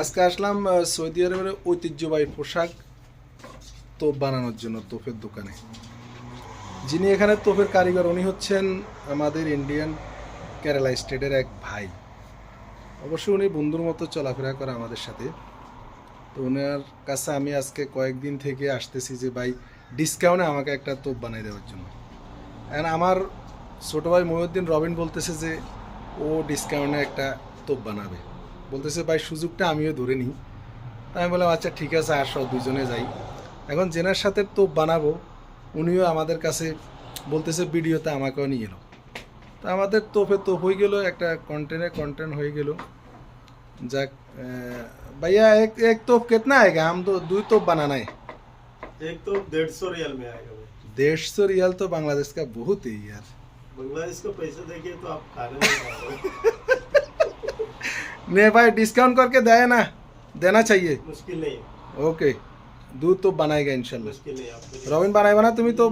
আজকে আসলাম সৌদি আরবের ঐতিহ্যবাহী পোশাক তোপ বানানোর জন্য তোপের দোকানে। যিনি এখানে তোপের কারিগর, উনি হচ্ছেন আমাদের ইন্ডিয়ান কেরালা স্টেটের এক ভাই। অবশ্যই উনি বন্ধুর মতো চলাফেরা করে আমাদের সাথে। তো ওনার কাছে আমি আজকে কয়েকদিন থেকে আসতেছি যে, ভাই ডিসকাউন্টে আমাকে একটা তোপ বানিয়ে দেওয়ার জন্য। অ্যান্ড আমার ছোটো ভাই মহিউদ্দিন রবিন বলতেছে যে, ও ডিসকাউন্টে একটা তোপ বানাবে। বলতেছে ভাই সুযোগটা আমিও ধরে নিই তা আমি বললাম আচ্ছা ঠিক আছে আসো দুজনে যাই এখন জেনার সাথে তোপ বানাবো উনিও আমাদের কাছে বলতেছে ভিডিওতে আমাকেও নিয়ে এলো তা আমাদের তোপে তোপ হয়ে গেল একটা কন্টেন্টে কন্টেন্ট হয়ে গেল যাক আহ, भैया एक एक तोप कितना आएगा हम तो दो तोप बनाना है एक तो डेढ़ सौ रियल में आएगा भाई डेढ़ सौ रियाल तो बांग्लादेश का बहुत है यार बांग्लादेश को पैसे देखिए तो आप खाने नहीं पाओगे नहीं भाई डिस्काउंट करके दे ना। देना चाहिए। मुश्किल नहीं ओके दूध तो बनाएगा इनशाला मुश्किल नहीं है रविन बनाएगा ना तुम्हें तो